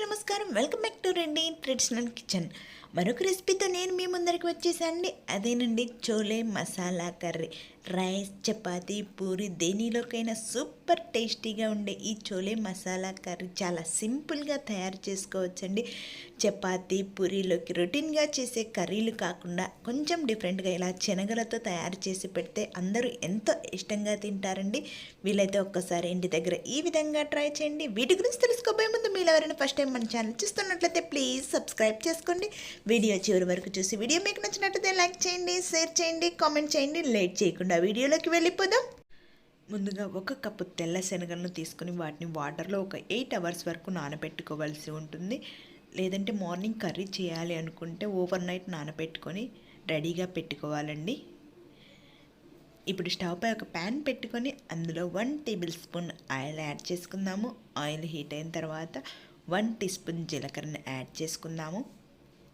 అందరికీ నమస్కారం. Welcome back to రండి ట్రెడిషనల్ కిచెన్. మరొక రెసిపీతో నేను మీ ముందరికి వచ్చేసానండి. అదేనండి చోలే మసాలా కర్రీ. రైస్ చపాతీ పూరి దేనిలోకైనా సూపర్ టేస్టీగా ఉండే ఈ చోలే మసాలా కర్రీ చాలా సింపుల్గా తయారు చేసుకోవచ్చండి. చపాతి పూరీలోకి రొటీన్గా చేసే కర్రీలు కాకుండా కొంచెం డిఫరెంట్గా ఇలా శనగలతో తయారు చేసి పెడితే అందరూ ఎంతో ఇష్టంగా తింటారండి. వీలైతే ఒక్కసారి ఇంటి దగ్గర ఈ విధంగా ట్రై చేయండి. వీటి గురించి తెలుసుకోబోయే ముందు మీరు ఎవరైనా ఫస్ట్ టైం మన ఛానల్ చూస్తున్నట్లయితే ప్లీజ్ సబ్స్క్రైబ్ చేసుకోండి. వీడియో చివరి వరకు చూసి వీడియో మీకు నచ్చినట్లయితే లైక్ చేయండి షేర్ చేయండి కామెంట్ చేయండి లేట్ చేయకుండా వీడియోలోకి వెళ్ళిపోదాం. ముందుగా ఒక కప్పు తెల్ల శనగలను తీసుకుని వాటిని వాటర్లో ఒక ఎయిట్ అవర్స్ వరకు నానబెట్టుకోవాల్సి ఉంటుంది. లేదంటే మార్నింగ్ కర్రీ చేయాలి అనుకుంటే ఓవర్ నైట్ నానబెట్టుకొని రెడీగా పెట్టుకోవాలండి. ఇప్పుడు స్టవ్ పై ఒక ప్యాన్ పెట్టుకొని అందులో one tablespoon oil add చేసుకుందాము. ఆయిల్ హీట్ అయిన తర్వాత వన్ టీ స్పూన్ జీలకర్రని యాడ్ చేసుకుందాము.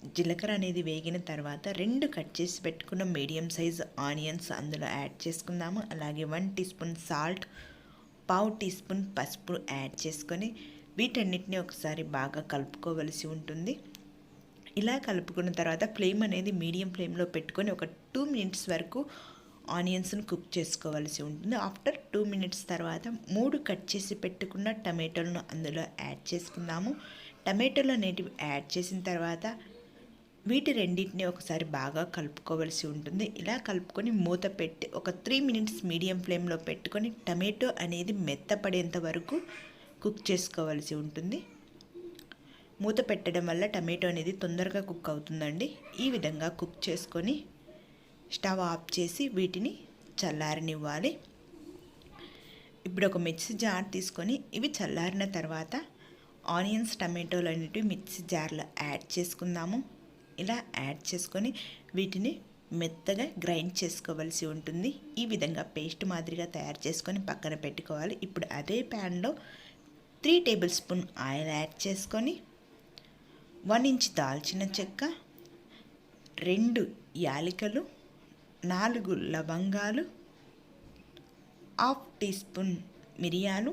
జీలకర్ర అనేది వేగిన తర్వాత రెండు కట్ చేసి పెట్టుకున్న మీడియం సైజ్ ఆనియన్స్ అందులో యాడ్ చేసుకుందాము. అలాగే వన్ టీ స్పూన్ సాల్ట్ పావు టీ స్పూన్ పసుపు యాడ్ చేసుకొని వీటన్నిటిని ఒకసారి బాగా కలుపుకోవలసి ఉంటుంది. ఇలా కలుపుకున్న తర్వాత ఫ్లేమ్ అనేది మీడియం ఫ్లేమ్లో పెట్టుకొని ఒక టూ మినిట్స్ వరకు ఆనియన్స్ను కుక్ చేసుకోవాల్సి ఉంటుంది. ఆఫ్టర్ టూ మినిట్స్ తర్వాత మూడు కట్ చేసి పెట్టుకున్న టమాటోలను అందులో యాడ్ చేసుకుందాము. టమాటోలు అనేటివి యాడ్ చేసిన తర్వాత వీటి రెండింటిని ఒకసారి బాగా కలుపుకోవలసి ఉంటుంది. ఇలా కలుపుకొని మూత పెట్టి ఒక త్రీ మినిట్స్ మీడియం ఫ్లేమ్లో పెట్టుకొని టమాటో అనేది మెత్తపడేంత వరకు కుక్ చేసుకోవాల్సి ఉంటుంది. మూత పెట్టడం వల్ల టమాటో అనేది తొందరగా కుక్ అవుతుందండి. ఈ విధంగా కుక్ చేసుకొని స్టవ్ ఆఫ్ చేసి వీటిని చల్లారనివ్వాలి. ఇప్పుడు ఒక మిక్సీ జార్ తీసుకొని ఇవి చల్లారిన తర్వాత ఆనియన్స్ టమాటోలు అనేటివి మిక్సీ జార్లో యాడ్ చేసుకుందాము. ఇలా యాడ్ చేసుకొని వీటిని మెత్తగా గ్రైండ్ చేసుకోవాల్సి ఉంటుంది. ఈ విధంగా పేస్ట్ మాదిరిగా తయారు చేసుకొని పక్కన పెట్టుకోవాలి. ఇప్పుడు అదే ప్యాన్లో three tablespoon oil add చేసుకొని వన్ ఇంచ్ దాల్చిన చెక్క రెండు యాలికలు నాలుగు లవంగాలు హాఫ్ టీ స్పూన్ మిరియాలు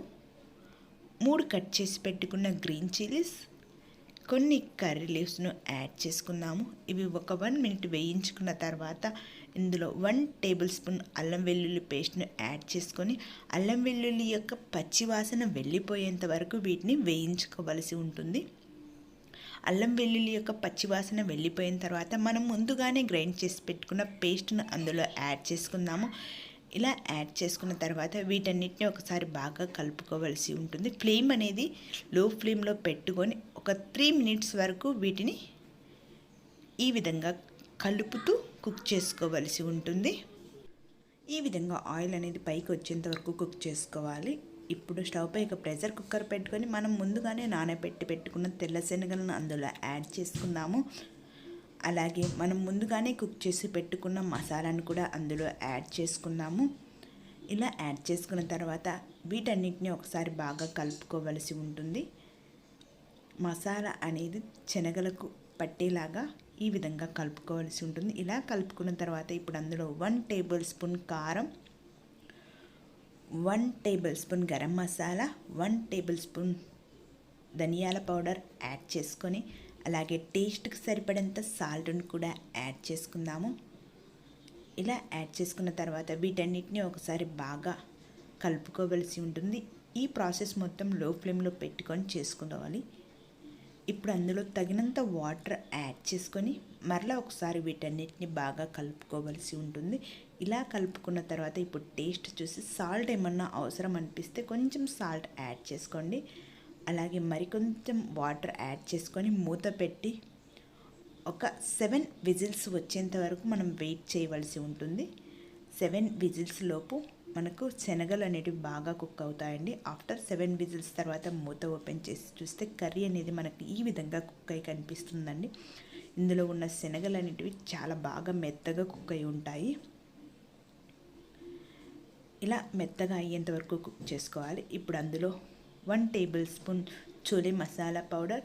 మూడు కట్ చేసి పెట్టుకున్న గ్రీన్ చిల్లీస్ కొన్ని కర్రీ లీవ్స్ను యాడ్ చేసుకుందాము. ఇవి ఒక వన్ మినిట్ వేయించుకున్న తర్వాత ఇందులో వన్ టేబుల్ స్పూన్ అల్లం వెల్లుల్లి పేస్ట్ను యాడ్ చేసుకొని అల్లం వెల్లుల్లి యొక్క పచ్చివాసన వెళ్ళిపోయేంత వరకు వీటిని వేయించుకోవలసి ఉంటుంది. అల్లం వెల్లుల్లి యొక్క పచ్చివాసన వెళ్ళిపోయిన తర్వాత మనం ముందుగానే గ్రైండ్ చేసి పెట్టుకున్న పేస్ట్ను అందులో యాడ్ చేసుకుందాము. ఇలా యాడ్ చేసుకున్న తర్వాత వీటన్నిటిని ఒకసారి బాగా కలుపుకోవలసి ఉంటుంది. ఫ్లేమ్ అనేది లో ఫ్లేమ్లో పెట్టుకొని ఒక త్రీ మినిట్స్ వరకు వీటిని ఈ విధంగా కలుపుతూ కుక్ చేసుకోవలసి ఉంటుంది. ఈ విధంగా ఆయిల్ అనేది పైకి వచ్చేంత వరకు కుక్ చేసుకోవాలి. ఇప్పుడు స్టవ్ పై ఒక ప్రెషర్ కుక్కర్ పెట్టుకొని మనం ముందుగానే నానబెట్టి పెట్టుకున్న తెల్ల శనగలను అందులో యాడ్ చేసుకుందాము. అలాగే మనం ముందుగానే కుక్ చేసి పెట్టుకున్న మసాలాను కూడా అందులో యాడ్ చేసుకున్నాము. ఇలా యాడ్ చేసుకున్న తర్వాత వీటన్నిటిని ఒకసారి బాగా కలుపుకోవలసి ఉంటుంది. మసాలా అనేది శనగలకు పట్టేలాగా ఈ విధంగా కలుపుకోవాల్సి ఉంటుంది. ఇలా కలుపుకున్న తర్వాత ఇప్పుడు అందులో వన్ టేబుల్ స్పూన్ కారం one tablespoon garam masala one tablespoon ధనియాల పౌడర్ యాడ్ చేసుకొని అలాగే టేస్ట్కి సరిపడంత సాల్ట్ని కూడా యాడ్ చేసుకుందాము. ఇలా యాడ్ చేసుకున్న తర్వాత వీటన్నిటిని ఒకసారి బాగా కలుపుకోవలసి ఉంటుంది. ఈ ప్రాసెస్ మొత్తం లో ఫ్లేమ్లో పెట్టుకొని చేసుకోవాలి ఇప్పుడు అందులో తగినంత వాటర్ యాడ్ చేసుకొని మరలా ఒకసారి వీటన్నిటిని బాగా కలుపుకోవలసి ఉంటుంది. ఇలా కలుపుకున్న తర్వాత ఇప్పుడు టేస్ట్ చూసి సాల్ట్ ఏమన్నా అవసరం అనిపిస్తే కొంచెం సాల్ట్ యాడ్ చేసుకోండి. అలాగే మరికొంచెం వాటర్ యాడ్ చేసుకొని మూత పెట్టి ఒక సెవెన్ విజిల్స్ వచ్చేంత వరకు మనం వెయిట్ చేయవలసి ఉంటుంది. సెవెన్ విజిల్స్ లోపు మనకు శనగలు అనేటివి బాగా కుక్ అవుతాయండి. ఆఫ్టర్ సెవెన్ విజిల్స్ తర్వాత మూత ఓపెన్ చేసి చూస్తే కర్రీ అనేది మనకి ఈ విధంగా కుక్ అయి కనిపిస్తుందండి. ఇందులో ఉన్న శనగలు అనేటివి చాలా బాగా మెత్తగా కుక్ అయి ఉంటాయి. ఇలా మెత్తగా అయ్యేంత వరకు కుక్ చేసుకోవాలి. ఇప్పుడు అందులో one tablespoon chole masala powder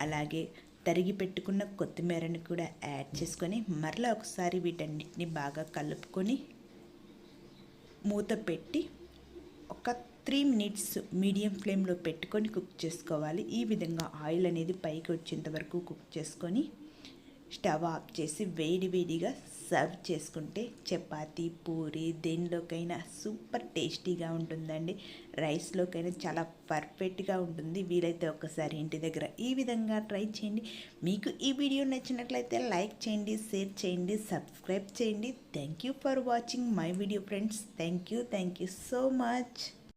అలాగే తరిగి పెట్టుకున్న కొత్తిమీరని కూడా యాడ్ చేసుకొని మరలా ఒకసారి వీటన్నిటిని బాగా కలుపుకొని మూత పెట్టి ఒక త్రీ మినిట్స్ మీడియం ఫ్లేమ్లో పెట్టుకొని కుక్ చేసుకోవాలి. ఈ విధంగా ఆయిల్ అనేది పైకి వచ్చేంత వరకు కుక్ చేసుకొని స్టవ్ ఆఫ్ చేసి వేడి వేడిగా సర్వ్ చేసుకుంటే చపాతి పూరి దేనిలోకైనా సూపర్ టేస్టీగా ఉంటుందండి. రైస్లోకైనా చాలా పర్ఫెక్ట్గా ఉంటుంది. వీలైతే ఒక్కసారి ఇంటి దగ్గర ఈ విధంగా ట్రై చేయండి. మీకు ఈ వీడియో నచ్చినట్లయితే లైక్ చేయండి షేర్ చేయండి సబ్స్క్రైబ్ చేయండి. Thank you for watching my video friends. Thank you thank you so much.